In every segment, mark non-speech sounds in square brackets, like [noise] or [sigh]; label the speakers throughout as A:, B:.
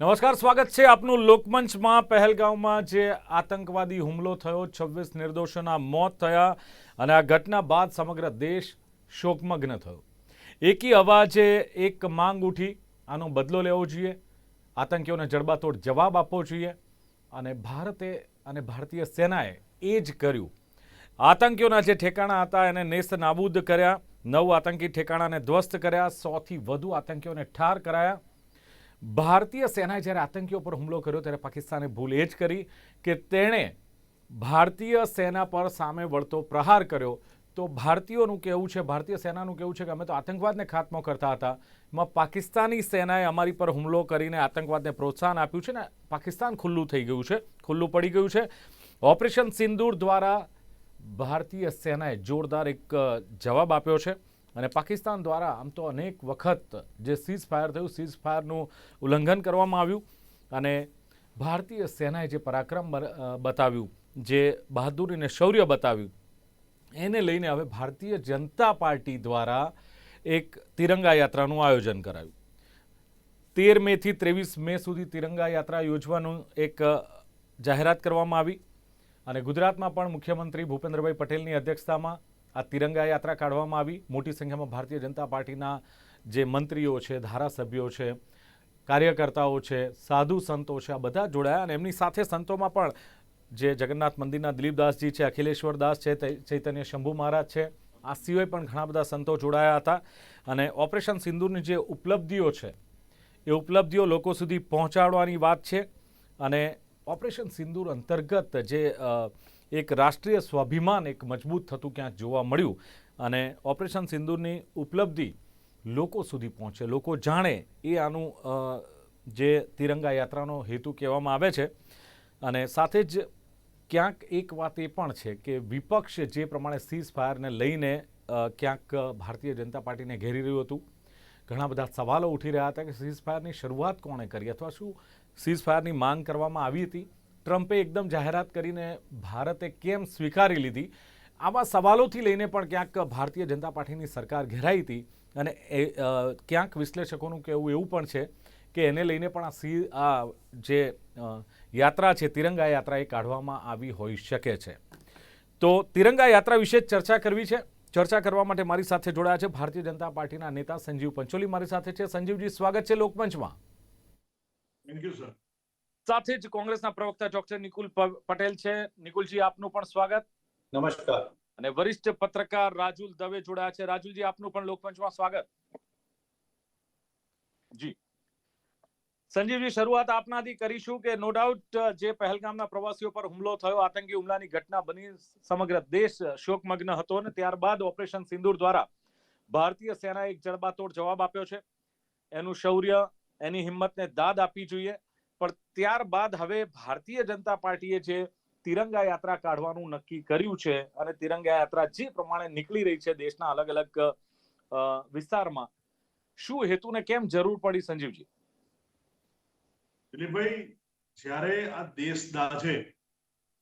A: નમસ્કાર, સ્વાગત છે આપનું લોકમંચમાં. પહેલગાંવમાં જે આતંકવાદી હુમલો થયો, છવ્વીસ નિર્દોષોના મોત થયા અને આ ઘટના બાદ સમગ્ર દેશ શોકમગ્ન થયો. એકી અવાજે એક માંગ ઉઠી, આનો બદલો લેવો જોઈએ, આતંકીઓને જડબાતોડ જવાબ આપવો જોઈએ અને ભારતે અને ભારતીય સેનાએ એ જ કર્યું. આતંકીઓના જે ઠેકાણા હતા, એને નેસ્ત નાબૂદ કર્યા, નવ આતંકી ઠેકાણાને ધ્વસ્ત કર્યા, સોથી વધુ આતંકીઓને ઠાર કરાયા. ભારતીય સેનાએ જ્યારે આતંકીઓ પર હુમલો કર્યો ત્યારે પાકિસ્તાને ભૂલ એ જ કરી કે તેણે ભારતીય સેના પર સામે વળતો પ્રહાર કર્યો. તો ભારતીયોનું કહેવું છે, ભારતીય સેનાનું કહેવું છે કે અમે તો આતંકવાદને ખાત્મો કરતા હતા. એમાં પાકિસ્તાની સેનાએ અમારી પર હુમલો કરીને આતંકવાદને પ્રોત્સાહન આપ્યું છે ને, પાકિસ્તાન ખુલ્લું થઈ ગયું છે, ખુલ્લું પડી ગયું છે. ઓપરેશન સિંદૂર દ્વારા ભારતીય સેનાએ જોરદાર એક જવાબ આપ્યો છે. અને પાકિસ્તાન દ્વારા આમ તો અનેક વખત જે સીઝ ફાયર થયું સીઝ ફાયરનું ઉલ્લંઘન કરવામાં આવ્યું અને ભારતીય સેનાએ જે પરાક્રમ બતાવ્યું, જે બહાદુરીને શૌર્ય બતાવ્યું, એને લઈને હવે ભારતીય જનતા પાર્ટી દ્વારા એક તિરંગા યાત્રાનું આયોજન કરાયું. તેર મેથી ત્રેવીસ મે સુધી તિરંગા યાત્રા યોજવાનું એક જાહેરાત કરવામાં આવી અને ગુજરાતમાં પણ મુખ્યમંત્રી ભૂપેન્દ્રભાઈ પટેલની અધ્યક્ષતામાં આ તિરંગા યાત્રા કાઢવામાં આવી. મોટી સંખ્યામાં ભારતીય જનતા પાર્ટીના જે મંત્રીઓ છે, ધારાસભ્યો છે, કાર્યકર્તાઓ છે, સાધુ સંતો છે, આ બધા જોડાયા અને એમની સાથે સંતોમાં પણ જે જગન્નાથ મંદિરના દિલીપદાસજી છે, અખિલેશ્વર દાસ છે ચૈતન્ય શંભુ મહારાજ છે, આ સિવાય પણ ઘણા બધા સંતો જોડાયા હતા. અને ઓપરેશન સિંદૂરની જે ઉપલબ્ધિઓ છે, એ ઉપલબ્ધિઓ લોકો સુધી પહોંચાડવાની વાત છે. અને ઓપરેશન સિંદૂર અંતર્ગત જે એક રાષ્ટ્રીય સ્વાભિમાન એક મજબૂત થતું ક્યાંક જોવા મળ્યું. અને ઓપરેશન સિંદૂરની ઉપલબ્ધિ લોકો સુધી પહોંચે, લોકો જાણે એ આનું જે તિરંગા યાત્રાનો હેતુ કહેવામાં આવે છે. અને સાથે જ ક્યાંક એક વાત એ પણ છે કે વિપક્ષ જે પ્રમાણે સીઝ ફાયરને લઈને ક્યાંક ભારતીય જનતા પાર્ટીને ઘેરી રહ્યું હતું. ઘણા બધા સવાલો ઉઠી રહ્યા હતા કે સીઝ ફાયરની શરૂઆત કોણે કરી? અથવા શું સીઝ ફાયરની માંગ કરવામાં આવી હતી? ટ્રમ્પે એકદમ જાહેરાત કરીને ભારતે કેમ સ્વીકારી લીધી? આવા સવાલોથી લઈને પણ ક્યાંક ભારતીય જનતા પાર્ટીની સરકાર ઘેરાઈ હતી અને એ ક્યાંક વિશ્લેષકોનું કહેવું એવું પણ છે કે એને લઈને પણ આ સી, આ જે યાત્રા છે, તિરંગા યાત્રા એ કાઢવામાં આવી હોઈ શકે છે. તો તિરંગા યાત્રા વિશે ચર્ચા કરવી છે. ચર્ચા કરવા માટે મારી સાથે જોડાયા છે ભારતીય જનતા પાર્ટીના નેતા સંજીવ પંચોલી મારી સાથે છે. સંજીવજી, સ્વાગત છે લોકમંચમાં.
B: થેન્ક યુ સર
A: સાથે જ કોંગ્રેસના પ્રવક્તા ડોક્ટર નિકુલ પટેલ છે. નિકુલજી આપનું પણ સ્વાગત.
B: નમસ્કાર.
A: અને વરિષ્ઠ પત્રકાર રાજુલ દવે જોડાયા છે. રાજુલજી આપનું પણ લોકમંચમાં સ્વાગત. જી. સંજીવજી શરૂઆત આપનાથી કરીશું કે નો ડાઉટ જે પહેલગામના પ્રવાસીઓ પર હુમલો થયો આતંકી હુમલાની ઘટના બની સમગ્ર દેશ શોકમગ્ન હતો અને ત્યારબાદ ઓપરેશન સિંદૂર દ્વારા ભારતીય સેનાએ એક જડબાતોડ જવાબ આપ્યો છે. એનું શૌર્ય એની હિંમતને દાદ આપવી જોઈએ. પણ ત્યારબાદ હવે ભારતીય જનતા પાર્ટીએ જે તિરંગા યાત્રા કાઢવાનું નક્કી કર્યું છે અને તિરંગા યાત્રા જે પ્રમાણે નીકળી રહી છે દેશના અલગ અલગ વિસ્તારમાં શું હેતુને કેમ જરૂર પડી સંજીવજી?
B: દિલીપભાઈ જ્યારે આ દેશ દાજે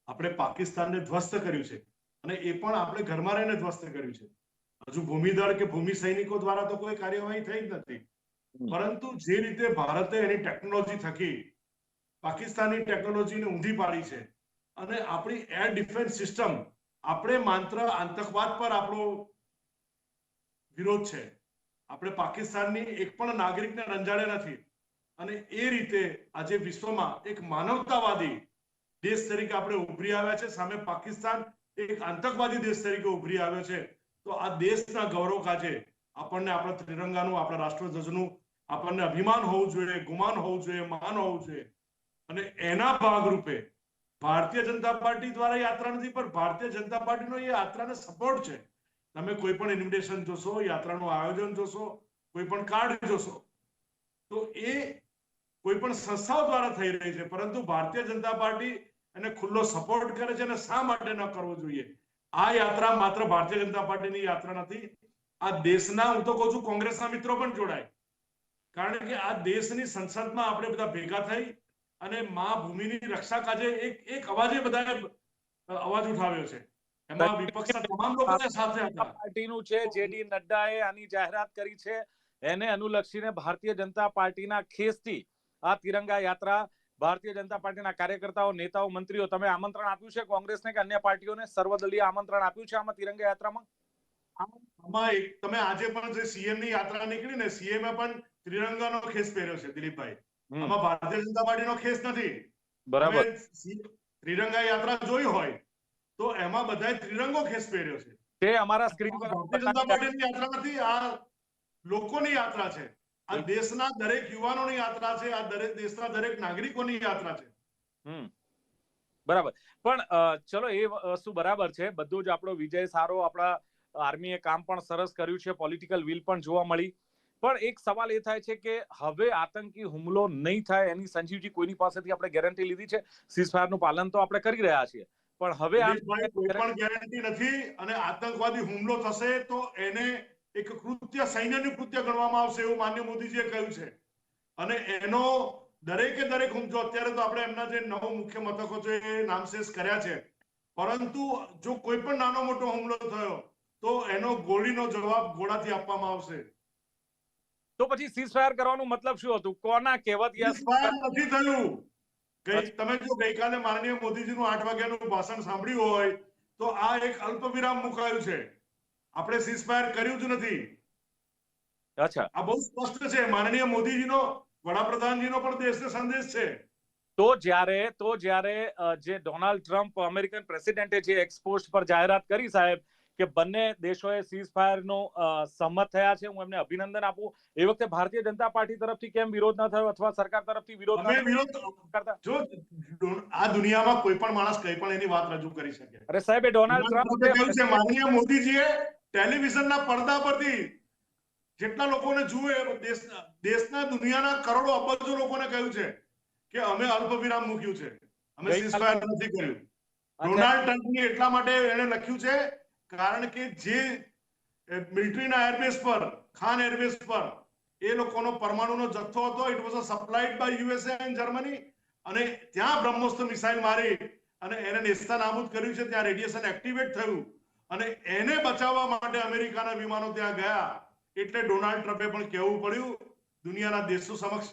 B: આપણે પાકિસ્તાનને ધ્વસ્ત કર્યું છે અને એ પણ આપણે ઘરમાં રહીને ધ્વસ્ત કર્યું છે. હજુ ભૂમિદળ કે ભૂમિ સૈનિકો દ્વારા તો કોઈ કાર્યવાહી થઈ જ નથી. પરંતુ જે રીતે ભારતે એની ટેકનોલોજી થકી પાકિસ્તાની ટેકનોલોજીને ઊંધી પાડી છે. અને આપણી એર ડિફેન્સ સિસ્ટમ, આપણે માત્ર આતંકવાદ પર આપણો વિરોધ છે. આપણે પાકિસ્તાનની એક પણ નાગરિકને રંજાડે નથી. અને એ રીતે આજે વિશ્વમાં એક માનવતાવાદી દેશ તરીકે આપણે ઉભરી આવ્યા છે. સામે પાકિસ્તાન એક આતંકવાદી દેશ તરીકે ઉભરી આવ્યો છે. તો આ દેશના ગૌરવ કાજે આપણને આપણા ત્રિરંગાનું, આપણા રાષ્ટ્રધ્વજનું આપણને અભિમાન હોવું જોઈએ, ગુમાન હોવું જોઈએ, માન હોવું જોઈએ. અને એના ભાગરૂપે ભારતીય જનતા પાર્ટી દ્વારા યાત્રા નથી, પણ ભારતીય જનતા પાર્ટીનો એ યાત્રાને સપોર્ટ છે. તમે કોઈ પણ ઇન્વિટેશન જોશો, યાત્રાનું આયોજન જોશો, કોઈ પણ કાર્ડ જોશો, તો એ કોઈ પણ સંસ્થાઓ દ્વારા થઈ રહી છે. પરંતુ ભારતીય જનતા પાર્ટી એને ખુલ્લો સપોર્ટ કરે છે અને શા માટે ન કરવો જોઈએ? આ યાત્રા માત્ર ભારતીય જનતા પાર્ટીની યાત્રા નથી. આ દેશના, હું તો કહું છું, કોંગ્રેસના મિત્રો પણ જોડાય. કારણ કે આ દેશની સંસદમાં આપણે બધા ભેગા થઈ અને મા ભૂમિની રક્ષા કાજે એક એક અવાજે બધાએ અવાજ ઉઠાવ્યો છે. એમાં વિપક્ષના તમામ લોકો સાથે હતા.
A: પાર્ટીનું છે જેડી નડ્ડાએ આની જાહેરાત કરી છે. એને અનુલક્ષીને ભારતીય જનતા પાર્ટીના ખેસથી આ તિરંગા યાત્રા ભારતીય જનતા પાર્ટીના કાર્યકર્તાઓ નેતાઓ મંત્રીઓ તમે આમંત્રણ આપ્યું છે કોંગ્રેસને કે અન્ય પાર્ટીઓને? સર્વદલીય આમંત્રણ આપ્યું છે આમાં તિરંગા યાત્રામાં?
B: આમાં તમે આજે પણ જે સીએમની યાત્રા નીકળી ને સીએમ પણ ત્રિરંગાનો ખેસ પહેર્યો છે દિલીપભાઈ. આમાં ભારતીય જનતા પાર્ટીનો ખેસ નથી.
A: બરાબર.
B: ત્રિરંગા યાત્રા જોઈ હોય તો એમાં બધાએ ત્રિરંગો ખેસ પહેર્યો છે.
A: તે અમારા સ્ક્રીન પર
B: ભારતીય જનતા પાર્ટીની યાત્રા નથી આ લોકોની યાત્રા છે. આ દેશના દરેક યુવાનોની યાત્રા છે આ દરેક દેશના દરેક નાગરિકોની યાત્રા છે.
A: હમ. બરાબર. પણ ચલો એ વસ્તુ બરાબર છે. બધું જ આપણો વિજય સારો આપણા આર્મીએ કામ પણ સરસ કર્યું છે. પોલિટિકલ વિલ પણ જોવા મળી. પણ એક સવાલ એ થાય છે કે હવે આતંકી હુમલો નહીં થાય એની સંજીવજી કોઈની પાસેથી આપણે ગેરંટી લીધી છે? સીઝફાયરનું પાલન તો આપણે કરી રહ્યા છીએ. પણ હવે
B: પણ ગેરંટી નથી અને આતંકવાદી હુમલો થશે તો એને એક કૃત્ય સૈન્યનું કૃત્ય ગણવામાં આવશે એવું માન્ય મોદીજીએ કહ્યું છે. અને એનો દરેકે દરેક હુમલો અત્યારે તો આપણે એમના જે નવ મુખ્ય મથકો છે એ નામશેષ કર્યા છે. પરંતુ જો કોઈ પણ નાનો મોટો હુમલો થયો તો એનો ગોળીનો જવાબ ગોળાથી આપવામાં આવશે.
A: તો પછી સીઝફાયર કરવાનું મતલબ શું હતું? કોના કહેવત યા
B: નથી થયું. તમે જો ગઈકાલે માનનીય મોદીજીનું આઠ વાગ્યાનું ભાષણ સાંભળ્યું હોય તો આ એક અલ્પ વિરામ મુકાયું છે. આપણે સીઝફાયર કર્યું જ નથી.
A: અચ્છા.
B: આ બહુ સ્પષ્ટ છે. માનનીય મોદીજીનો વડાપ્રધાનજીનો પણ દેશને સંદેશ છે.
A: તો જ્યારે તો જ્યારે જે ડોનાલ્ડ ટ્રમ્પ અમેરિકન પ્રેસિડેન્ટે જે એક્સપોસ્ટ પર જાહેરાત કરી સાહેબ કે બંને દેશોએ સીઝ ફાયરનો સંમત થયા છે. હું એમને અભિનંદન આપું. એ વખતે ભારતીય જનતા પાર્ટી તરફથી કેમ વિરોધ ન થયો અથવા સરકાર તરફથી વિરોધ?
B: વિરોધ
A: કરતા
B: જો આ દુનિયામાં કોઈ પણ માણસ કઈ પણ એની વાત રજૂ કરી શકે.
A: અરે સાહેબ એ ડોનાલ્ડ
B: ટ્રમ્પ માનનીય મોદીજીએ ટેલિવિઝનના પડદા પરથી જેટલા લોકોને જુએ દેશના દેશના દુનિયાના કરોડો અબજો લોકોને કહ્યું છે કે અમે અલ્પ વિરામ મૂક્યું છે. અમે
A: સીઝ
B: ફાયર નથી કર્યું. ડોનાલ્ડ ટ્રમ્પની એટલા માટે એને લખ્યું છે કારણ કે જે મિલિટરીના એરબેસ પર, ખાન એરબેસ પર, એ લોકોનો પરમાણુનો જથ્થો હતો. It was supplied by USA and Germany અને ત્યાં બ્રહ્મોસ્ત્ર મિસાઇલ મારી અને એને નેસ્તાનાબૂદ કર્યું છે. ત્યાં રેડિયેશન એક્ટિવેટ થયું. અને એને બચાવવા માટે અમેરિકાના વિમાનો ત્યાં ગયા. એટલે ડોનાલ્ડ ટ્રમ્પે પણ કહેવું પડ્યું, દુનિયાના દેશો સમક્ષ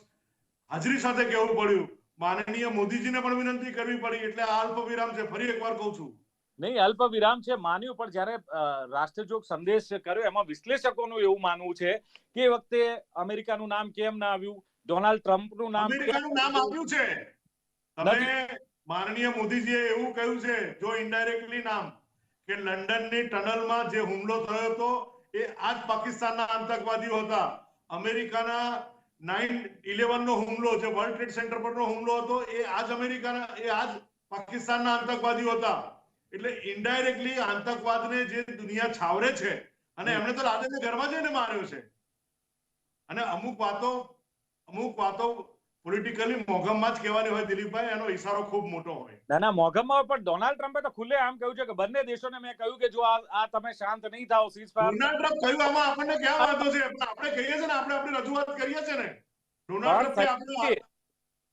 B: હાજરી સાથે કહેવું પડ્યું. માનનીય મોદીજીને પણ વિનંતી કરવી પડી. એટલે આ અલ્પ વિરામ છે. ફરી એકવાર કહું છું.
A: નહીં અલ્પ વિરામ છે માન્યું પણ જયારે રાષ્ટ્રજોગ સંદેશ કર્યો એમાં વિશ્લેષકોનું એવું માનવું છે કે વખતે અમેરિકાનું નામ કેમ ના આવ્યું? ડોનાલ્ડ ટ્રમ્પનું નામ
B: અમેરિકાનું નામ આવ્યું? છે. તમે માનનીય મોદીજીએ એવું કહ્યું છે જો ઇનડાયરેક્ટલી નામ કે લંડનની ટનલમાં જે હુમલો થયો હતો એ આજ પાકિસ્તાનના આતંકવાદીઓ હતા. અમેરિકાના નાઇન ઇલેવન નો હુમલો જે વર્લ્ડ ટ્રેડ સેન્ટર પરનો હુમલો હતો એ આજ અમેરિકાના એ આજ પાકિસ્તાનના આતંકવાદીઓ હતા. એટલે ઇનડાયરેક્ટલી આતંકવાદને જે દુનિયા છાવરે છે અને એમણે તો લાદેને ઘરમાં જઈને માર્યો છે. અને અમુક વાતો અમુક વાતો પોલિટિકલી મોગમમાં જ કહેવાની હોય દિલીપભાઈ એનો ઈશારો ખૂબ મોટો હોય.
A: ના ના મોગમમાં પણ ડોનાલ્ડ ટ્રમ્પે તો ખુલ્લે આમ કહ્યું છે કે બંને દેશોને મેં કહ્યું કે જો આ આ તમે શાંત નહીં થાઓ સીઝફાયર
B: ડોનાલ્ડ ટ્રમ્પ કહ્યું આમાં આપણને ક્યાં વાંધો છે? પણ આપણે કહીએ છીએ ને આપણે આપણી રજૂઆત કરીએ છીએ ને. ડોનાલ્ડ ટ્રમ્પે આપણે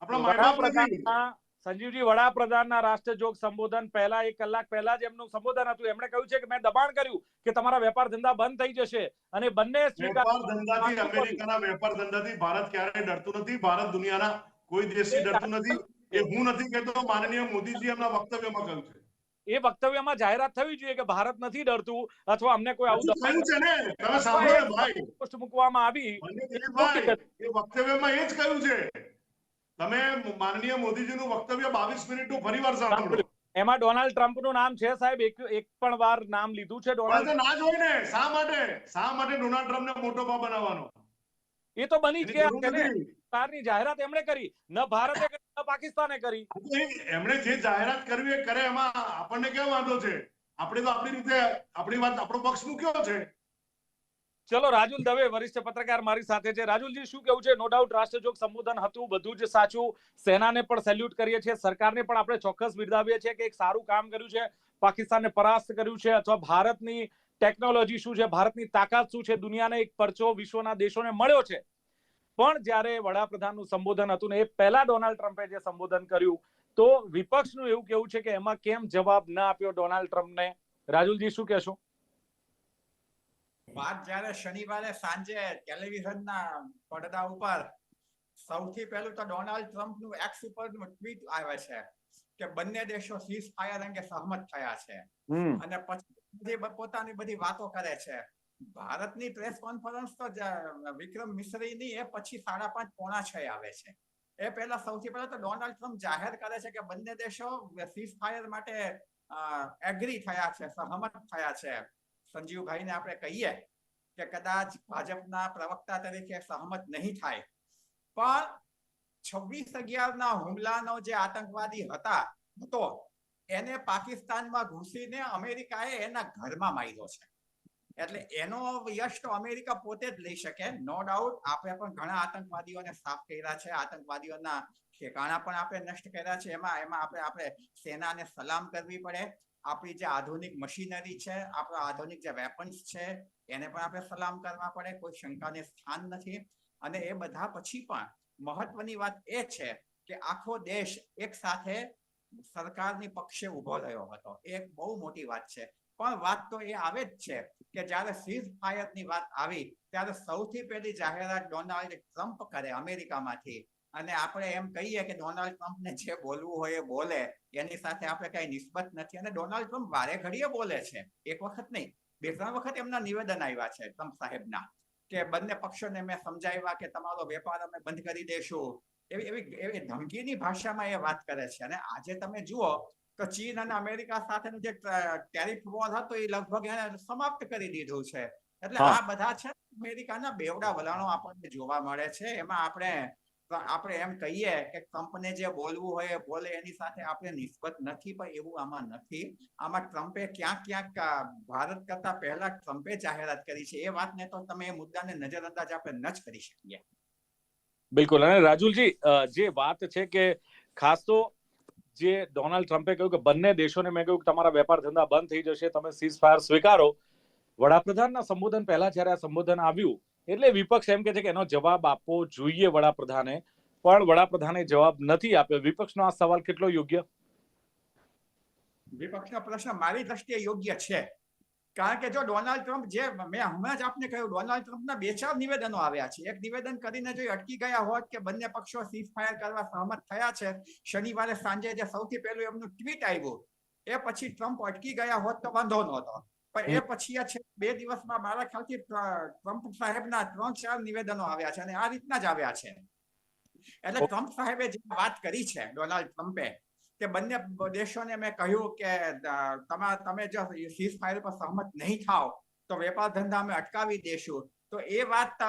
B: આપણા નથી
A: વડાપ્રધાનના સંજીવજી વડાપ્રધાનના રાષ્ટ્રજોગ સંબોધન પહેલા એક કલાક પહેલા જ એમનું સંબોધન હતું. એમણે કહ્યું છે કે મેં દબાણ કર્યું કે તમારા વેપાર ધંધા બંધ થઈ જશે અને બંને
B: વેપાર ધંધાથી અમેરિકાના વેપાર ધંધાથી ભારત ક્યારેય ડરતું નથી. ભારત દુનિયાના કોઈ દેશથી ડરતું નથી. એ હું નથી કહેતો માનનીય મોદીજી એમના વક્તવ્યમાં કહ્યું છે.
A: એ વક્તવ્યમાં જાહેરાત થવી જોઈએ કે ભારત નથી ડરતું અથવા અમને કોઈ આવું દબાણ
B: છે ને? તમે સાંભળો ભાઈ.
A: પોસ્ટ મૂકવામાં આવી.
B: એ વક્તવ્યમાં એ જ કહ્યું છે. તમે માનનીય મોદીજીનું વક્તવ્ય બાવીસ મિનિટનું ફરીવાર સાંભળો.
A: એમાં ડોનાલ્ડ ટ્રમ્પનું નામ છે સાહેબ. એક એક પણ વાર નામ લીધું છે ડોનાલ્ડ.
B: ના જ હોય ને શા માટે? શા માટે ડોનાલ્ડ ટ્રમ્પને મોટો બા બનાવવાનો?
A: એ તો બની જ ગયા ને. સરકારની જાહેરાત એમણે કરી. ન ભારતે કરી ન પાકિસ્તાને કરી.
B: એમણે જે જાહેરાત કરવી એ કરે એમાં આપણને કેમ વાંધો છે? આપણે તો આપણી રીતે આપણી વાત આપણો પક્ષ મૂક્યો છે.
A: ચલો, રાજુલ દવે, વરિષ્ઠ પત્રકાર મારી સાથે છે. રાજુલજી, શું કેવું છે? નો ડાઉટ રાષ્ટ્રજોગ સંબોધન હતું, બધું જ સાચું. સેનાને પણ સેલ્યુટ કરીએ છીએ. સરકારને પણ આપણે ચોક્કસ બિરદાવીએ છીએ કે એક સારું કામ કર્યું છે. પાકિસ્તાનને પરાસ્ત કર્યું છે. અથવા ભારતની ટેકનોલોજી શું છે? ભારતની તાકાત શું છે? દુનિયાને એક પરચો વિશ્વના દેશોને મળ્યો છે. પણ જ્યારે વડાપ્રધાનનું સંબોધન હતું ને, એ પહેલા ડોનાલ્ડ ટ્રમ્પે જે સંબોધન કર્યું, તો વિપક્ષનું એવું કેવું છે કે એમાં કેમ જવાબ ન આપ્યો ડોનાલ્ડ ટ્રમ્પને? રાજુલજી, શું કહેશો?
C: વાત જ્યારે શનિવારે સાંજે ટેલિવિઝનના પડદા ઉપર સૌથી પહેલું તો ડોનાલ્ડ ટ્રમ્પનું એક્સ ઉપરનું ટ્વીટ આવે છે કે બંને દેશો સીઝ ફાયર અંગે સહમત થયા છે. અને પછી પોતાની બધી વાતો કરે છે. ભારતની પ્રેસ કોન્ફરન્સ તો વિક્રમ વિક્રમ મિશ્રીની એ પછી સાડા પાંચ પોણા છ આવે છે. એ પહેલા સૌથી પહેલા તો ડોનાલ્ડ ટ્રમ્પ જાહેર કરે છે કે બંને દેશો સીઝ ફાયર માટે એગ્રી થયા છે સહમત થયા છે. સંજીવભાઈને આપણે કહીએ કે કદાચ ભાજપના પ્રવક્તા તરીકે સહમત નહીં થાય. પણ છવ્વીસ અગિયારના હુમલાનો જે આતંકવાદી હતા હતો એને પાકિસ્તાનમાં ઘૂસીને અમેરિકાએ એના ઘરમાં માર્યો છે. એટલે એનો યશ તો અમેરિકા પોતે જ લઈ શકે. નો ડાઉટ આપણે પણ ઘણા આતંકવાદીઓને સાફ કર્યા છે. આતંકવાદીઓના ઠેકાણા પણ આપણે નષ્ટ કર્યા છે. એમાં એમાં આપણે આપણે સેનાને સલામ કરવી પડે. આપણી જે આધુનિક મશીનરી છે, આપણા આધુનિક જે વેપન્સ છે, એને પણ આપણે સલામ કરવા પડે, કોઈ શંકાને સ્થાન નથી. અને એ બધા પછી પણ મહત્વની વાત એ છે કે આખો દેશ એક સાથે સરકારની પક્ષે ઊભો રહ્યો હતો. એ એક બહુ મોટી વાત છે. પણ વાત તો એ આવે જ છે કે જ્યારે સીઝ ફાયરની વાત આવી, ત્યારે સૌથી પહેલી જાહેરાત ડોનાલ્ડ ટ્રમ્પ કરે અમેરિકામાંથી. અને આપણે એમ કહીએ કે ડોનાલ્ડ ટ્રમ્પને જે બોલવું હોય એ બોલે એની સાથે આપણે કઈ નિસ્બત નથી. અને ડોનાલ્ડ ટ્રમ્પ વારે ઘડીએ બોલે છે એક વખત નહીં. બે ત્રણ વખત એમના નિવેદન આવ્યા છે ટ્રમ્પ સાહેબના કે બંને પક્ષોને મેં સમજાવ્યા કે તમારો વેપાર અમે બંધ કરી દેશું. એવી એવી એવી ધમકીની ભાષામાં એ વાત કરે છે. અને આજે તમે જુઓ તો ચીન અને અમેરિકા સાથેનો જે ટેરિફ વોર હતો એ લગભગ એને સમાપ્ત કરી દીધું છે. એટલે આ બધા છે અમેરિકાના બેવડા વલણો આપણને જોવા મળે છે. એમાં આપણે આપણે એમ કહીએ કે ટ્રમ્પને જે બોલવું હોય એ બોલે, એની સાથે આપણે નિસ્બત નથી, પણ એવું આમાં નથી. આમાં ટ્રમ્પે ક્યાંક ક્યાંક ભારત કરતા પહેલા ટ્રમ્પે જાહેરાત કરી છે. એ વાતને તો તમે એ મુદ્દાને નજરઅંદાજ આપણે ન જ કરી શકીએ.
A: બિલકુલ. અને રાજુલજી જે વાત છે કે ખાસ તો જે ડોનાલ્ડ ટ્રમ્પે કહ્યું કે બંને દેશોને મેં કહ્યું કે તમારા વેપાર ધંધા બંધ થઈ જશે, તમે સીઝ ફાયર સ્વીકારો. વડાપ્રધાનના સંબોધન પહેલા જ્યારે આ સંબોધન આવ્યું એટલે વિપક્ષ એમ કે છે કે એનો જવાબ આપવો જોઈએ વડાપ્રધાને, પણ વડાપ્રધાને જવાબ નથી આપ્યો. વિપક્ષનો આ સવાલ કેટલો યોગ્ય?
C: વિપક્ષનો પ્રશ્ન મારી દ્રષ્ટિએ યોગ્ય છે. કારણ કે જો ડોનાલ્ડ ટ્રમ્પ જે, મેં હમણાં જ આપને કહ્યું, ડોનાલ્ડ ટ્રમ્પના બે ચાર નિવેદનો આવ્યા છે. એક નિવેદન કરીને જો અટકી ગયા હોત કે બંને પક્ષો સીઝ ફાયર કરવા સહમત થયા છે, શનિવારે સાંજે જે સૌથી પહેલું એમનું ટ્વીટ આવ્યું, એ પછી ટ્રમ્પ અટકી ગયા હોત તો વાંધો નહોતો. પણ એ પછી આ છે બે દિવસમાં મારા ખ્યાલથી ટ્રમ્પ સાહેબના ત્રણ ચાર નિવેદનો આવ્યા છે અને આ રીતના જ આવ્યા છે. એટલે ટ્રમ્પ સાહેબે જે વાત કરી છે ડોનાલ્ડ ટ્રમ્પે તે બંને દેશોને મેં કહ્યું કે તમા તમે જો સીઝ ફાયર પર સહમત નહીં થાવ તો વેપાર ધંધા અમે અટકાવી દેશું. તો એ વાત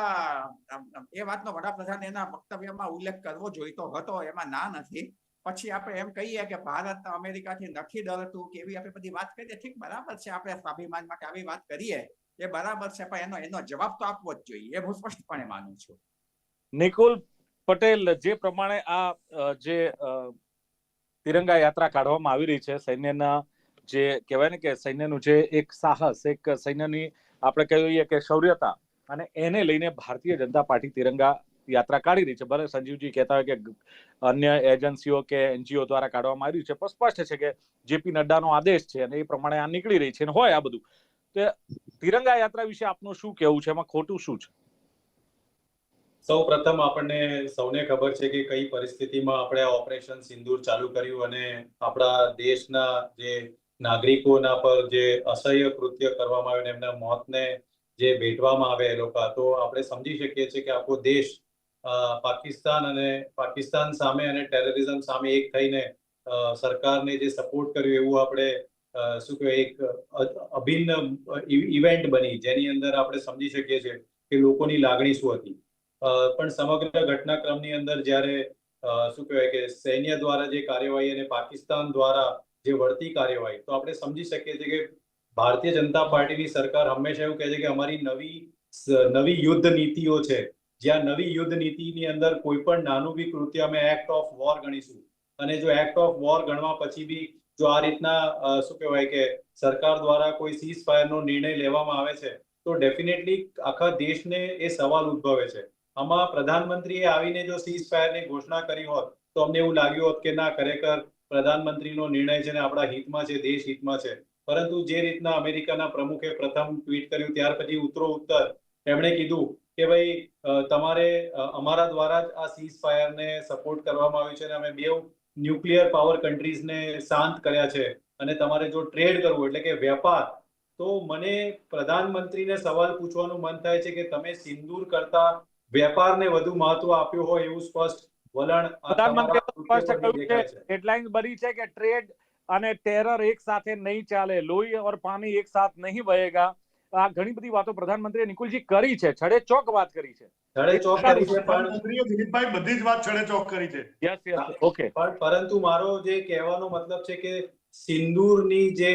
C: એ વાતનો વડાપ્રધાન એના વક્તવ્યમાં ઉલ્લેખ કરવો જોઈતો હતો એમાં ના નથી. પછી આપણે એમ કહીએ કે ભારત અમેરિકાથી નથી ડરતું, કે એવી આપણે બધી વાત કરીએ ઠીક, બરાબર છે, આપણે સ્વાભિમાન માટે આવી વાત કરીએ. એ બરાબર છે, પણ એનો એનો જવાબ તો આપવો જ જોઈએ, એ હું સ્પષ્ટપણે માનું છું.
A: નિકુલ પટેલ, જે પ્રમાણે આ જે તિરંગા યાત્રા કાઢવામાં આવી રહી છે, સૈન્યના જે, કહેવાય ને કે સૈન્યનું જે એક સાહસ, એક સૈન્યની આપણે કહીએ કે શૌર્યતા, અને એને લઈને ભારતીય જનતા પાર્ટી તિરંગા યાત્રા કાઢી રહી છે. ભલે સંજીવજી કહેતા હોય કે અન્ય એજન્સીઓ કે એનજીઓ દ્વારા કાઢવામાં આવ્યું છે, પણ સ્પષ્ટ છે કે જેપી નડ્ડાનો આદેશ છે અને એ પ્રમાણે આ નીકળી રહી છે અને હોય આ બધું. તો તિરંગા યાત્રા વિશે આપનું શું કહેવું છે? એમાં ખોટું શું છે?
D: સૌ પ્રથમ આપણને સૌને ખબર છે કે કઈ પરિસ્થિતિમાં આપણે આ ઓપરેશન સિંદૂર ચાલુ કર્યું અને આપણા દેશના જે નાગરિકોના પર જે અસહ્ય કૃત્ય કરવામાં આવ્યું એમના મોતને જે ભેટવામાં આવે એ લોકો, તો આપણે સમજી શકીએ છીએ કે આખો દેશ પાકિસ્તાન અને પાકિસ્તાન સામે અને ટેરરિઝમ સામે એક થઈને સરકારને જે સપોર્ટ કર્યું એવું આપણે શું કહેવાય, એક અભિન્ન ઇવેન્ટ બની, જેની અંદર આપણે સમજી શકીએ છીએ કે લોકોની લાગણી શું હતી. પણ સમગ્ર ઘટનાક્રમની અંદર જ્યારે શું કહેવાય કે સૈન્ય દ્વારા જે કાર્યવાહી અને પાકિસ્તાન દ્વારા જે વળતી કાર્યવાહી, તો આપણે સમજી શકીએ છીએ કે ભારતીય જનતા પાર્ટીની સરકાર હંમેશા એવું કહે છે કે અમારી નવી નવી યુદ્ધ નીતિઓ છે જ્યાં નવી યુદ્ધ નીતિની અંદર કોઈ પણ નાનું બી કૃત્ય અમે એક્ટ ઓફ વોર ગણીશું. અને જો એક્ટ ઓફ વોર ગણવા પછી બી જો આ રીતના શું કહેવાય કે સરકાર દ્વારા કોઈ સીઝ ફાયરનો નિર્ણય લેવામાં આવે છે, તો ડેફિનેટલી આખા દેશને એ સવાલ ઉદ્ભવે છે. આમાં પ્રધાનમંત્રીએ આવીને જો સીઝ ફાયરની ઘોષણા કરી હોત, તો અમને એવું લાગ્યું હોત કે ના, ખરેખર પ્રધાનમંત્રીનો નિર્ણય છે ને આપણા હિતમાં છે, દેશ હિતમાં છે. પરંતુ જે રીતના અમેરિકાના પ્રમુખે પ્રથમ ટ્વીટ કર્યું, ત્યાર પછી ઉત્તરો ઉત્તર એમણે કીધું કે ભાઈ તમારે અમારા દ્વારા જ આ સીઝ ફાયરને સપોર્ટ કરવામાં આવ્યું છે અને અમે બે ન્યુક્લિયર પાવર કન્ટ્રીઝને શાંત કર્યા છે અને તમારે જો ટ્રેડ કરવું એટલે કે વેપાર તો મને પ્રધાનમંત્રીને સવાલ પૂછવાનું મન થાય છે કે તમે સિંદૂર કરતા વેપારને વધુ મહત્વ આપ્યું હોય એવું સ્પષ્ટ વલણ આ
A: સ્પષ્ટ કહ્યું છે
D: છે.
A: હેડલાઇન બની છે કે ટ્રેડ અને ટેરર એક સાથે નહીં ચાલે લોહી ઓર પાણી એક સાથ નહીં વહેગા આ ઘણી બધી વાતો પ્રધાનમંત્રીએ નિકુલજી કરી છે છડે ચોક વાત કરી છે.
D: છડે ચોક કરી છે પણ
B: પ્રધાનમંત્રીએ દિલીપભાઈ બધી જ વાત છડે ચોક કરી છે.
A: યસ યસ ઓકે
D: પણ પરંતુ મારો જે કહેવાનો મતલબ છે કે સિંદૂરની જે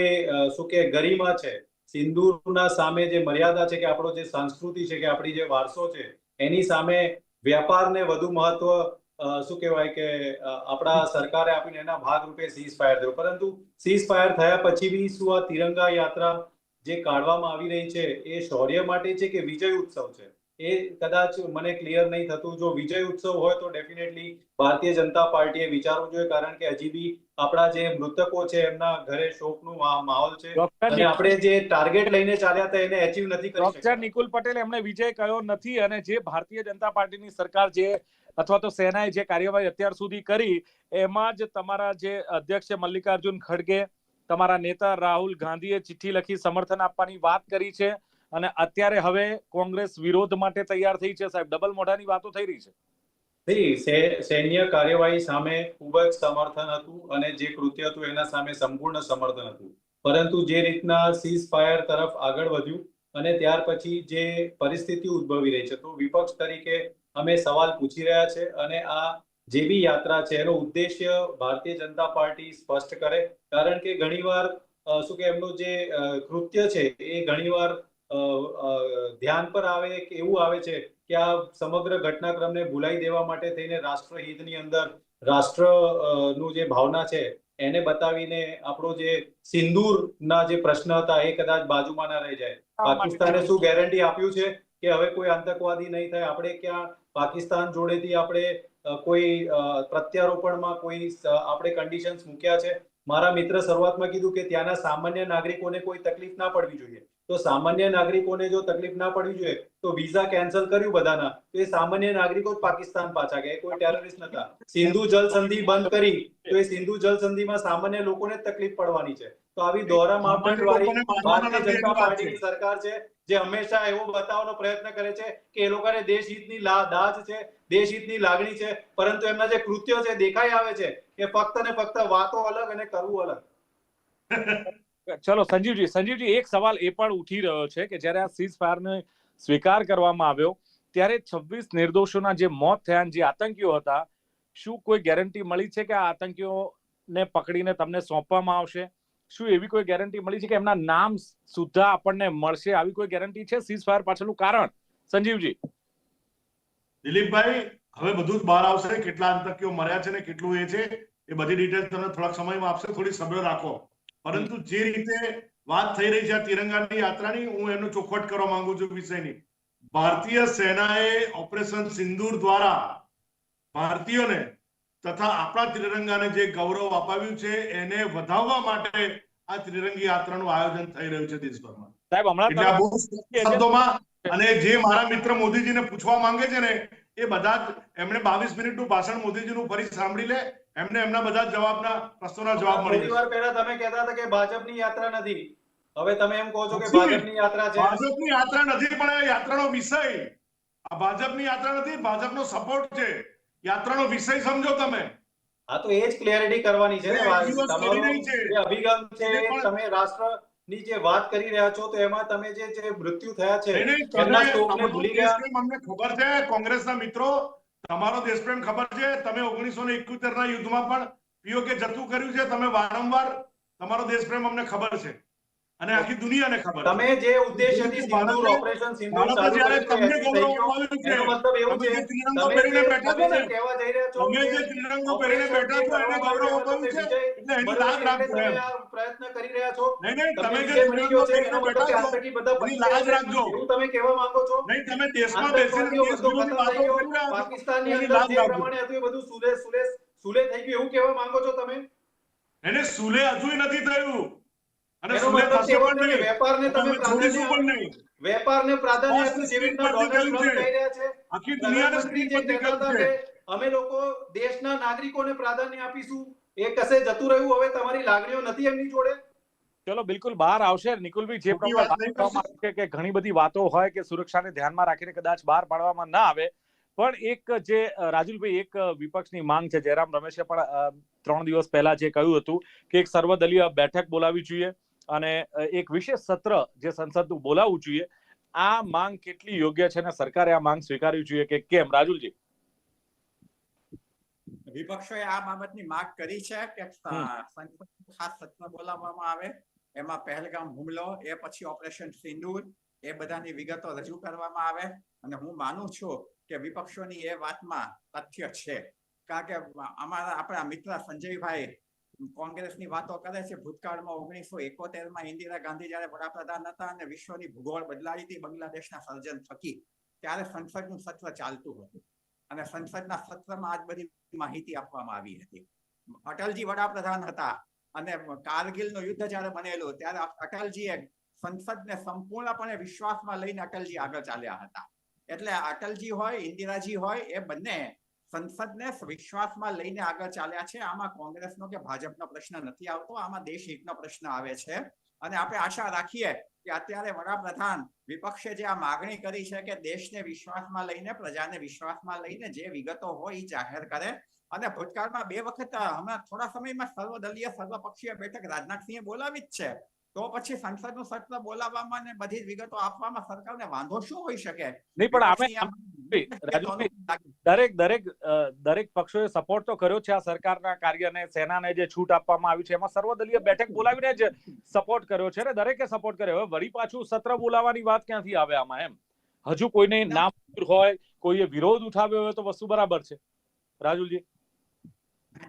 D: શું કે ગરિમા છે સિંદૂરના સામે જે મર્યાદા છે કે આપણો જે સંસ્કૃતિ છે કે આપણી જે વારસો છે એની સામે વ્યાપારને વધુ મહત્વ અ, શું કહેવાય કે આપણા સરકારે આપીને એના ભાગરૂપે સીઝ ફાયર થયો. પરંતુ સીઝ ફાયર થયા પછી બી શું આ તિરંગા યાત્રા જે કાઢવામાં આવી રહી છે એ શૌર્ય માટે છે કે વિજય ઉત્સવ છે? એ કદાચ મને ક્લિયર નહીં થતું. જો વિજય ઉત્સવ હોય તો ડેફિનેટલી ભારતીય જનતા પાર્ટીએ વિચારવું જોઈએ કારણ કે હજી બી આપણા જે મૃતકો છે એમના ઘરે શોકનું માહોલ છે. અને આપણે જે ટાર્ગેટ લઈને ચાલ્યા હતા એને અચીવ નથી કરી
A: ડોક્ટર નિકુલ પટેલ એમણે વિજય કહ્યો નથી અને જે ભારતીય જનતા પાર્ટીની સરકાર જે અથવા તો સેનાએ જે કાર્યવાહી અત્યાર સુધી કરી એમાં જ તમારા જે અધ્યક્ષ મલ્લિકાર્જુન ખડગે તમારા નેતા રાહુલ ગાંધીએ ચિઠ્ઠી લખી સમર્થન આપવાની વાત કરી છે અને અત્યારે હવે કોંગ્રેસ વિરોધ માટે તૈયાર થઈ છે સાહેબ. ડબલ મોઢાની વાતો થઈ રહી છે.
D: સૈન્ય કાર્યવાહી સામે ખૂબ જ સમર્થન હતું અને જે કૃત્ય હતું એના સામે સંપૂર્ણ સમર્થન હતું. પરંતુ જે રીતના સીઝ ફાયર તરફ આગળ વધ્યું અને ત્યાર પછી જે પરિસ્થિતિ ઉદ્ભવી રહી છે, તો વિપક્ષ તરીકે અમે સવાલ પૂછી રહ્યા છે અને આ જે બી યાત્રા છે એનો ઉદ્દેશ્ય ભારતીય જનતા પાર્ટી સ્પષ્ટ કરે. કારણ કે ઘણીવાર શું કે એમનું જે કૃત્ય છે એ ઘણીવાર ધ્યાન પર આવે કે એવું આવે છે કે આ સમગ્ર ઘટનાક્રમને ભૂલાઈ દેવા માટે થઈને રાષ્ટ્રહિતની અંદર રાષ્ટ્રનું જે ભાવના છે એને બતાવીને આપણો જે સિંદૂરના જે પ્રશ્ન હતા એ કદાચ બાજુમાં ના રહી જાય. પાકિસ્તાને શું ગેરંટી આપ્યું છે કે હવે કોઈ આતંકવાદી નહીં થાય? આપણે ક્યાં પાકિસ્તાન જોડેથી આપણે કોઈ પ્રત્યારોપણમાં કોઈ આપણે કન્ડિશન્સ મૂક્યા છે? મારા મિત્ર શરૂઆતમાં કીધું કે ત્યાંના સામાન્ય નાગરિકોને કોઈ તકલીફ ના પડવી જોઈએ. તો સામાન્ય નાગરિકોને જો તકલીફ ના પડવી જોઈએ તો વિઝા કેન્સલ કર્યું બધાના. તો એ સામાન્ય નાગરિકો જ પાકિસ્તાન પાછા ગયા. કોઈ ટેરરિસ્ટ નતા. સિંધુ જલ સંધિ બંધ કરી તો એ સિંધુ જલ સંધિમાં સામાન્ય લોકોને તકલીફ પડવાની છે. તો આવી દોરા માપદંડ વાળી ભારતીય જનતા પાર્ટીની સરકાર છે જે હંમેશા એવો બતાવવાનો પ્રયત્ન કરે છે કે એ લોકોને દેશ હિતની દાજ છે દેશહિતની લાગણી છે, પરંતુ એમના જે કૃત્યો છે, દેખાઈ આવે છે કે ફક્ત ને ફક્ત વાતો અલગ અને કરવું અલગ.
A: ચલો, સંજીવજી સંજીવજી, એક સવાલ એ પણ ઉઠી રહ્યો છે કે જ્યારે આ સીઝ ફાયરને સ્વીકાર કરવામાં આવ્યો, ત્યારે છવ્વીસ નિર્દોષોના જે મોત થયા જે આતંકીઓ હતા, શું કોઈ ગેરંટી મળી છે કે આ આતંકીઓને પકડીને તમને સોંપવામાં આવશે? શું એવી કોઈ ગેરંટી મળી છે કે એમના નામ સુધા આપણને મળશે? આવી કોઈ ગેરંટી છે સીઝ ફાયર પાછળનું કારણ? સંજીવજી.
B: દિલીપભાઈ હવે બધું જ બહાર આવશે કેટલા આતંકીઓ મર્યા છે ને કેટલું એ છે એ બધી ડિટેલ તમને થોડાક સમયમાં આપશે થોડી સબ્ર રાખો. પરંતુ જે રીતે વાત થઈ રહી છે આ તિરંગાની યાત્રાની હું એનો ચોખવટ કરવા માંગુ છું વિષયની. ભારતીય સેનાએ ઓપરેશન સિંદૂર દ્વારા ભારતીયોને તથા આપણા ત્રિરંગાને જે ગૌરવ અપાવ્યું છે એને વધાવવા માટે આ ત્રિરંગી યાત્રાનું આયોજન થઈ રહ્યું છે દેશભરમાં.
A: સાહેબ હમણાં
B: શબ્દોમાં અને જે મારા મિત્ર મોદીજીને પૂછવા માંગે છે ને એ બધા જ એમણે બાવીસ મિનિટનું ભાષણ મોદીજીનું ફરી સાંભળી લે એમને એમના બધા જવાબના પ્રશ્નોના જવાબ મળી જશે
D: પહેલા તમે કહેતા હતા કે ભાજપની યાત્રા નથી. હવે તમે એમ કહો છો કે ભાજપની યાત્રા છે?
B: ભાજપની યાત્રા નથી પણ એ યાત્રાનો વિષય. આ ભાજપની યાત્રા નથી ભાજપનો સપોર્ટ છે. યાત્રાનો વિષય સમજો તમે.
D: હા તો એ જ ક્લેરિટી કરવાની છે ને તમારો અભિગમ છે
B: તમે
D: એ રાષ્ટ્રની જે વાત કરી રહ્યા છો તો એમાં તમે જે જે મૃત્યુ થયા છે એમના શોકને ભૂલી ગયા.
B: અમને ખબર છે? કોંગ્રેસના મિત્રો તમારો દેશપ્રેમ ખબર છે? તમે ઓગણીસો ને એકોતેર ના યુદ્ધમાં પણ પીઓકે જતું કર્યું છે. તમે વારંવાર તમારો દેશપ્રેમ અમને ખબર છે. અને આખી દુનિયાને ખબર
D: તમે જે ઉદ્દેશ્યથી સિંદૂર ઓપરેશન સિંદૂર ચાલુ કર્યું
B: તમને. અપાવ્યું છે
D: મતલબ એવું છે તમે
B: પહેરીને બેઠા છો ને
D: કહેવા જઈ રહ્યા છો
B: તમે જે ત્રિરંગો પહેરીને બેઠા છો એને ગૌરવ અપાવ્યું છે? એટલે એની લાજ રાખજો એમ.
D: પ્રયત્ન કરી રહ્યા છો?
B: નહીં નહીં તમે જે ત્રિરંગો પહેરીને બેઠા છો
D: આતંકી બધા બની
B: લાજ રાખજો.
D: એવું તમે કહેવા માંગો છો?
B: નહીં તમે દેશમાં બેસીને દેશ વિરોધી વાતો
D: થઈ
B: કરી રહ્યા છો.
D: પાકિસ્તાનની અંદર જે પ્રમાણે હતું એ બધું સુલે સુલે સુલે થઈ ગયું એવું કહેવા માંગો છો તમે?
B: એને સુલે હજુય નથી થયું અને
D: વેપારને તમે
B: અમે છોડીશું પણ નહીં.
D: વેપારને પ્રાધાન્ય
B: Cost
D: જેવી રીતના ડોનાલ્ડ ટ્રમ્પ કહી રહ્યા છે?
B: આખી દુનિયાને
D: પ્રધાનમંત્રી
B: સ્પીડ
D: જે
B: બદલી
D: કહેતા
B: ગયું
D: હતા
B: છે
D: અમે લોકો દેશના નાગરિકોને પ્રાધાન્ય આપીશું. એ કસે જતું રહ્યું? હવે તમારી લાગણીઓ નથી એમની જોડે?
A: ચલો બિલકુલ બહાર આવશે. નિકુલભાઈ જે પ્રમાણે કે ઘણી બધી વાતો હોય કે સુરક્ષાને ધ્યાનમાં રાખીને કદાચ બહાર પાડવામાં ના આવે પણ એક જે રાજુલભાઈ એક વિપક્ષની માંગ છે. જયરામ રમેશે પણ ત્રણ દિવસ પહેલા જે કહ્યું હતું કે એક સર્વદલીય બેઠક બોલાવી જોઈએ. અને એક વિશેષ સત્ર જે સંસદનું બોલાવવું જોઈએ આ માંગ કેટલી યોગ્ય છે અને સરકારે આ માંગ સ્વીકારવી જોઈએ કે કેમ? રાજુલજી.
C: વિપક્ષોએ આ બાબતની માંગ કરી છે કે ખાસ સત્ર બોલાવવામાં આવે. એમાં પહેલગામ હુમલો એ પછી ઓપરેશન સિંદૂર એ બધાની વિગતો રજૂ કરવામાં આવે. અને હું માનું છું કે વિપક્ષોની એ વાતમાં તથ્ય છે. કારણ કે અમારા આપણા મિત્ર સંજયભાઈ કોંગ્રેસની વાતો કરે છે ભૂતકાળમાં ઓગણીસો એકોતેરમાં ઇન્દિરા ગાંધી જયારે વડાપ્રધાન હતા અને વિશ્વની ભૂગોળ બદલાઈ હતી, બાંગ્લાદેશના સર્જન થકી, ત્યારે સંસદનું સત્ર ચાલતું હતું. અને સંસદના સત્રમાં આજ બધી માહિતી આપવામાં આવી હતી. અટલજી વડાપ્રધાન હતા અને કારગિલનું યુદ્ધ જયારે બનેલું, ત્યારે અટલજીએ સંસદને સંપૂર્ણપણે વિશ્વાસમાં લઈને અટલજી આગળ ચાલ્યા હતા. એટલે અટલજી હોય, ઇન્દિરાજી હોય, એ બંને સંસદને વિશ્વાસમાં લઈને આગળ ચાલ્યા છે. આમાં કોંગ્રેસનો કે ભાજપનો પ્રશ્ન નથી આવતો. આમાં દેશ હિતનો પ્રશ્ન આવે છે. અને આપણે આશા રાખીએ કે અત્યારે વડાપ્રધાન વિપક્ષે જે આ માગણી કરી છે કે દેશને વિશ્વાસમાં લઈને પ્રજાને વિશ્વાસમાં લઈને જે વિગતો હોય એ જાહેર કરે. અને ભૂતકાળમાં બે વખત હમણાં થોડા સમયમાં સર્વદલીય સર્વપક્ષીય બેઠક રાજનાથસિંહે બોલાવી જ છે. તો પછી સંસદનું સત્ર બોલાવવામાં ને બધી વિગતો આપવામાં સરકારને વાંધો શું હોઈ શકે?
A: નહીં પણ આપણે [laughs] દરેક દરેક દરેક પક્ષોએ સપોર્ટ તો કર્યો છે આ સરકારના કાર્યને સેનાને જે છૂટ આપવામાં આવી છે એમાં સર્વદલીય બેઠક બોલાવીને જ સપોર્ટ કર્યો છે ને દરેકે સપોર્ટ કર્યો. હવે વળી પાછું સત્ર બોલાવવાની વાત ક્યાંથી આવે આમાં એમ? હજુ કોઈને નામ હોય કોઈએ વિરોધ ઉઠાવ્યો હોય તો વસ્તુ બરાબર છે. રાજુલજી.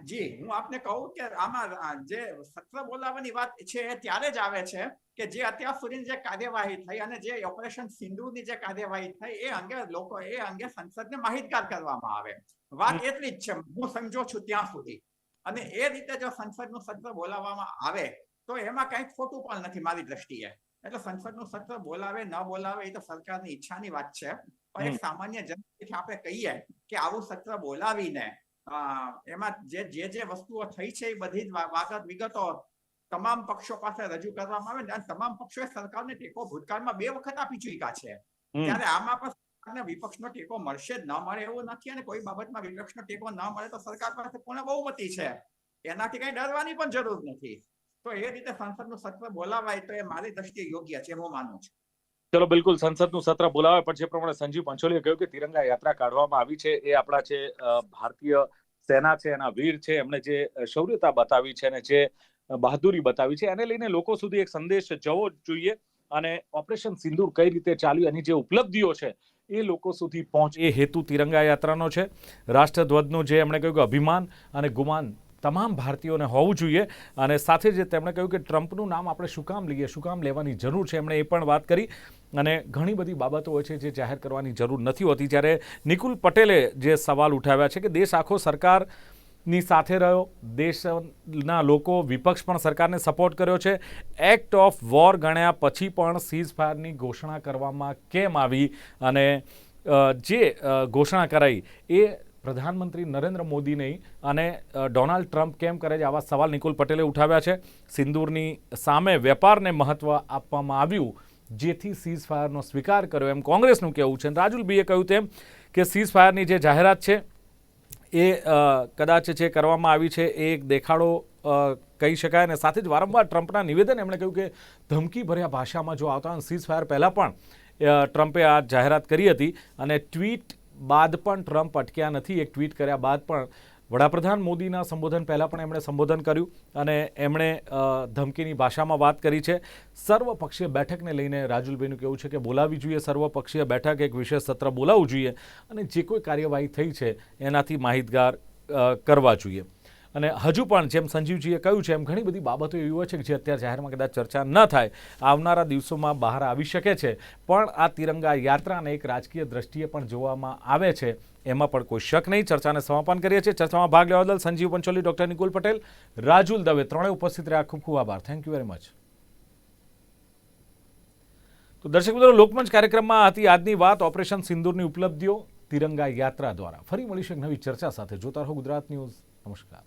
C: જી હું આપને કહું કે આમાં જે સત્ર બોલાવવાની વાત છે એ ત્યારે જ આવે છે કે જે અત્યાર સુધી જે કાર્યવાહી થઈ અને જે ઓપરેશન સિંધુની જે કાર્યવાહી થઈ એ અંગે લોકો એ અંગે સંસદને માહિતગાર કરવામાં આવે. વાત એટલી જ છે હું સમજો છું ત્યાં સુધી. અને એ રીતે જો સંસદનું સત્ર બોલાવવામાં આવે તો એમાં કઈ ખોટું પણ નથી મારી દ્રષ્ટિએ. એટલે સંસદનું સત્ર બોલાવે ન બોલાવે એ તો સરકારની ઈચ્છાની વાત છે. પણ એક સામાન્ય જનતાથી આપણે કહીએ કે આવું સત્ર બોલાવીને એમાં જે જે જે વસ્તુઓ થઈ છે એ બધી જ વાગત વિગતો તમામ પક્ષો પાસે રજૂ કરવામાં આવે ને અને તમામ પક્ષોએ સરકારને ટેકો ભૂતકાળમાં બે વખત આપી ચૂક્યા છે. ત્યારે આમાં પણ સરકારને વિપક્ષનો ટેકો મળશે જ ન મળે એવું નથી અને કોઈ બાબતમાં વિપક્ષનો ટેકો ન મળે તો સરકાર પાસે પૂર્ણ બહુમતી છે. એનાથી કઈ ડરવાની પણ જરૂર નથી. તો એ રીતે સંસદનું સત્ર બોલાવાય તો એ મારી દ્રષ્ટિએ યોગ્ય છે હું માનું છું.
A: ચલો, બિલકુલ, સંસદનું સત્ર બોલાવે પણ જે પ્રમાણે સંજીવ પંચોલીએ કહ્યું કે તિરંગા યાત્રા કાઢવામાં આવી છે. એ આપણા જે ભારતીય સેના છે, એના વીર છે એમણે જે શૌર્યતા બતાવી છે અને જે બહાદુરી બતાવી છે, એને લઈને લોકો સુધી એક સંદેશ જવો જ જોઈએ. અને ઓપરેશન સિંદૂર કઈ રીતે ચાલ્યું, એની જે ઉપલબ્ધિઓ છે, એ લોકો સુધી પહોંચે. એ હેતુ તિરંગા યાત્રાનો છે. રાષ્ટ્રધ્વજનું જે એમણે કહ્યું કે અભિમાન અને ગુમાન તમામ ભારતીયોને હોવું જોઈએ. અને સાથે જ તેમણે કહ્યું કે ટ્રમ્પનું નામ આપણે શું કામ લઈએ, શું કામ લેવાની જરૂર છે, એમણે એ પણ વાત કરી. અને ઘણી બધી બાબતો હોય છે જે જાહેર કરવાની જરૂર નથી હોતી. જ્યારે નિકુલ પટેલે જે સવાલ ઉઠાવ્યા છે કે દેશ આખો સરકારની સાથે રહ્યો, દેશના લોકો વિપક્ષ પણ સરકારને સપોર્ટ કર્યો છે. એક્ટ ઓફ વોર ગણ્યા પછી પણ સીઝ ફાયરની ઘોષણા કરવામાં કેમ આવી? અને જે ઘોષણા કરાઈ એ પ્રધાનમંત્રી નરેન્દ્ર મોદી નહીં અને ડોનાલ્ડ ટ્રમ્પ કેમ કરે છે આવા સવાલ નિકુલ પટેલે ઉઠાવ્યા છે. સિંદૂરની સામે વેપારને મહત્ત્વ આપવામાં આવ્યું જેથી સીઝ ફાયરનો સ્વીકાર કર્યો એમ કોંગ્રેસનું કહેવું છે. અને રાજુલભાઈએ કહ્યું તેમ કે સીઝ ફાયરની જે જાહેરાત છે, એ કદાચ જે કરવામાં આવી છે, એ એક દેખાડો કહી શકાય અને સાથે જ વારંવાર ટ્રમ્પના નિવેદન એમણે કહ્યું કે ધમકી ભર્યા ભાષામાં જો આવતા સીઝ ફાયર પહેલાં પણ ટ્રમ્પે આ જાહેરાત કરી હતી અને ટ્વીટ બાદ પણ ટ્રમ્પ અટક્યા નથી. એક ટ્વીટ કર્યા બાદ પણ વડાપ્રધાન મોદીના સંબોધન પહેલાં પણ એમણે સંબોધન કર્યું અને એમણે ધમકીની ભાષામાં વાત કરી છે. સર્વપક્ષીય બેઠકને લઈને રાજુલભાઈનું કહેવું છે કે બોલાવવી જોઈએ, સર્વપક્ષીય બેઠક એક વિશેષ સત્ર બોલાવવું જોઈએ અને જે કોઈ કાર્યવાહી થઈ છે એનાથી માહિતગાર કરવા જોઈએ. અને હજુ પણ જેમ સંજીવજીએ કહ્યું છે એમ ઘણી બધી બાબતો એવી હોય છે કે જે અત્યારે જાહેરમાં કદાચ ચર્ચા ન થાય, આવનારા દિવસોમાં બહાર આવી શકે છે. પણ આ તિરંગા યાત્રાને એક રાજકીય દ્રષ્ટિએ પણ જોવામાં આવે છે. એમાં પણ કોઈ શક નહીં. ચર્ચાને સમાપન કરીએ છીએ. ચર્ચામાં ભાગ લેવા બદલ સંજીવ પંચોલી, ડોક્ટર નિકુલ પટેલ, રાજુલ દવે ત્રણેય ઉપસ્થિત રહ્યા. ખૂબ ખૂબ આભાર. થેન્ક યુ વેરી મચ તો દર્શક મિત્રો, લોકમંચ કાર્યક્રમમાં હતી આજની વાત. ઓપરેશન સિંદૂરની ઉપલબ્ધિઓ, તિરંગા યાત્રા દ્વારા. ફરી મળીશું એક નવી ચર્ચા સાથે. જોતા રહો ગુજરાત ન્યૂઝ. નમસ્કાર.